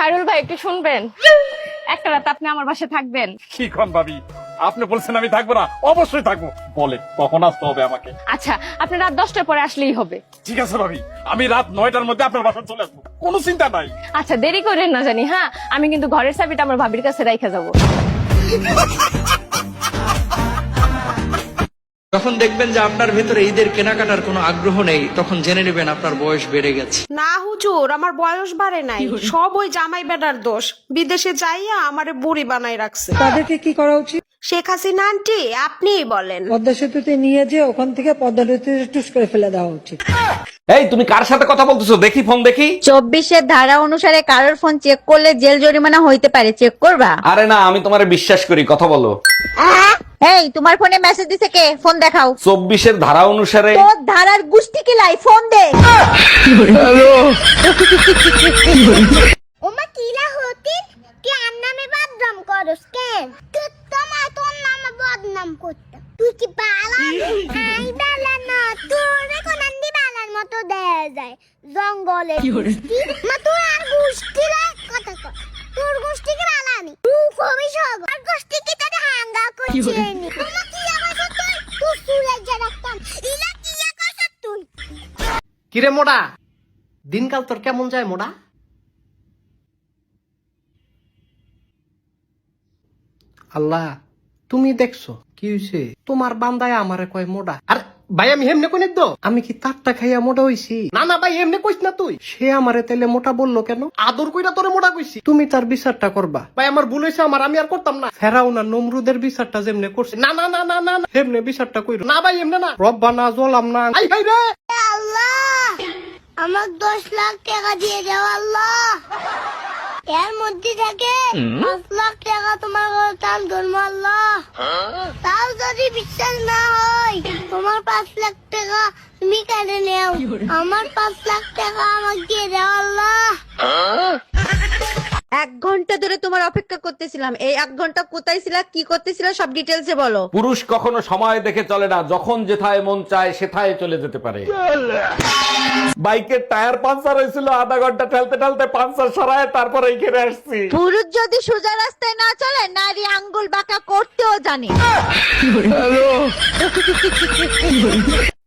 খায়রুল ভাই একটু শুনবেন? একটা রাত আপনি আমার বাসায় থাকবেন। কি কন ভাবি? আপনি বলছেন আমি থাকব না অবশ্যই থাকব। বলে কখন আসতে হবে আমাকে? আচ্ছা আপনি রাত দশটার পরে আসলেই হবে। ঠিক আছে ভাবি আমি রাত নয়টার মধ্যে আপনার বাসায় চলে আসব। কোনো চিন্তা নাই। আচ্ছা দেরি করেন না জানি হ্যাঁ? আমি কিন্তু ঘরের চাবিটা আমার ভাবির কাছে রাইখা যাব। যখন দেখবেন যে আপনার ভেতরে ঈদের কেনাকাটার কোনো আগ্রহ নেই তখন জেনে নেবেন আপনার বয়স বেড়ে গেছে। না হুজুর আমার বয়স বাড়ে নাই। সব ওই জামাই বেটার দোষ। বিদেশে যাইয়া আমারে বুড়ি বানাই রাখছে। তাদেরকে কি করা উচিত? শেখ হাসিনা আন্টি আপনিই বলেন। পদ্মা সেতুতে নিয়ে যে ওখান থেকে পদ্মা নদীতে টুস করে ফেলে দেওয়া উচিত। এই তুমি কার সাথে কথা বলতেছো? দেখি ফোন দেখি। চব্বিশের ধারা অনুসারে কারোর ফোন চেক করলে জেল জরিমানা হইতে পারে। চেক করবা? আরে না আমি তোমারে বিশ্বাস করি কথা বলো। এই তোমার ফোনে মেসেজ দিছে কে? ফোন দেখাও। চব্বিশের ধারা অনুসারে তোর ধারার গুষ্টি কিলাই ফোন দে। ওমা কিলা হতিন তুই আর নামে বদনাম করস কেন তুই তোমার তোর নামে বদনাম করতাম তুই কি বালা আই বালা না তোরে কোন আন্দি বালার মতো দেয়া যায় জঙ্গলে গুষ্টি মা তুই আর কথা কর তোর কি নি? তুই কবি সব আর কি তোরে হাঙ্গা করছে নি? কি আবার তুই তুই সুরে জারাতাম ইলা কি আকাশ তুই? কিরে মোড়া? দিনকাল তোর কেমন যায় মোড়া? আল্লাহ তুমি দেখছ? কি হয়েছে তোমার বান্দায় আমারে কয় মোড়া? আর ভাই আমি হেমনে কোনে তো? আমি কি তারটা খাইয়া মোটা হইছি? না না ভাই এমনি কইস না তুই। সে আমারে তাইলে মোটা বলল কেন? আদর কইরা তোরে মোটা কইছি। তুমি তার বিচারটা করবা। ভাই আমার ভুল হয়েছে আমার আমি আর করতাম না। ফেরাও না নমরুদের বিচারটা যেমনে করছে। না না না না না হেমনে বিচারটা কইরো। না ভাই এমনে না। রব্বা না জলাম না। আই ভাই রে! আল্লাহ! আমার দশ লাখ টাকা দিয়ে দাও আল্লাহ। এর মধ্যে থেকে পাঁচ লাখ টাকা তোমার দান ধর্ম আল্লাহ। তাও যদি বিশ্বাস না হয় তোমার পাঁচ লাখ টাকা তুমি কেটে নেও? আমার পাঁচ লাখ টাকা আমাকে দিয়ে দাও আল্লাহ। এক ঘণ্টা ধরে তোমার অপেক্ষা করতেছিলাম। এই এক ঘণ্টা কোথায় ছিলা কি করতেছিলা সব ডিটেলসে বলো। পুরুষ কখনো সময় দেখে চলে না। যখন যেথায় মন চায় সেথায় চলে যেতে পারে। বাইকের টায়ার পাঞ্চার হয়েছিল আধা ঘণ্টা ঠেলতে ঠেলতে পাঞ্চার সরায় তারপরে এখানে আসছি। পুরুষ যদি সোজা রাস্তায় না চলে নারী আঙ্গুল বাঁকা করতেও জানে।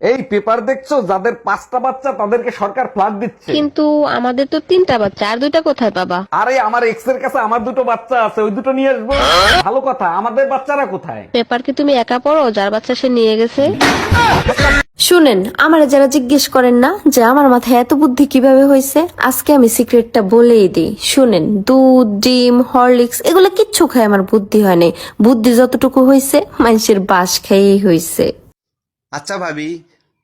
এই পেপার দেখছ? যাদের পাঁচটা বাচ্চা তাদেরকে সরকার ফ্ল্যাট দিচ্ছে। কিন্তু আমাদের তো তিনটা বাচ্চা আর দুইটা কোথায় পাবা আরে আমার এক্সের কাছে আমার দুটো বাচ্চা আছে ওই দুটো নিয়ে আসব। ভালো কথা আমাদের বাচ্চারা কোথায়? পেপার কি তুমি একা পড়ো যার বাচ্চা সে নিয়ে গেছে? শুনেন আমারে যারা জিজ্ঞেস করেন না যে আমার মাথায় এত বুদ্ধি কীভাবে হয়েছে আজকে আমি সিক্রেটটা বলেই দিই। শুনেন দুধ ডিম হরলিক্স এগুলো কিচ্ছু খায় আমার বুদ্ধি হয় নাই। বুদ্ধি যতটুকু হয়েছে মানুষের বাস খেয়েই হয়েছে। আচ্ছা ভাবি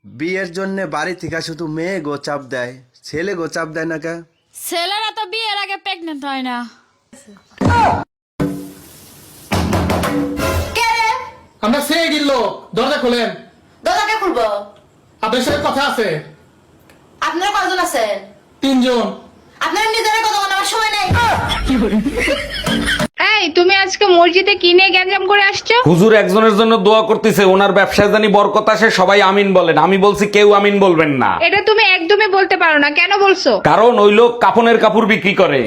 বিয়ের জন্য বাড়ি থেকে শুধু মেয়ে গোচাপ দেয় ছেলে গোচাপ দেয় না কে? ছেলেরা তো বিয়ের আগে প্রেগনেন্ট হয় না। আমরা সে গিল্লো দরজা খোলেন। খুলবো? আপনার সাথে কথা আছে। আপনারা কজন আছেন তিনজন। আপনারা নিজেরা কথা বলার সময় নেই। এই তুমি আজকে মসজিদে কিনে গ্যাঞ্জাম করে আসছো? হুজুর একজনের জন্য দোয়া করতেছে ওনার ব্যবসায় জানি বরকত আসে সবাই আমিন বলেন। আমি বলছি কেউ আমিন বলবেন না। এটা তুমি একদমই বলতে পারো না কেন বলছো? কারণ ওই লোক কাপনের কাপড় বিক্রি করে।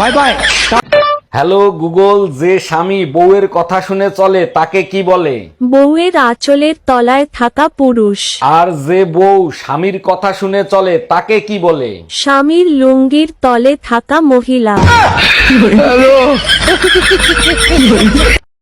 Bye bye. হ্যালো গুগল যে স্বামী বউয়ের কথা শুনে চলে তাকে কি বলে? বউয়ের আঁচলের তলায় থাকা পুরুষ। আর যে বউ স্বামীর কথা শুনে চলে তাকে কি বলে? স্বামীর লুঙ্গির তলে থাকা মহিলা।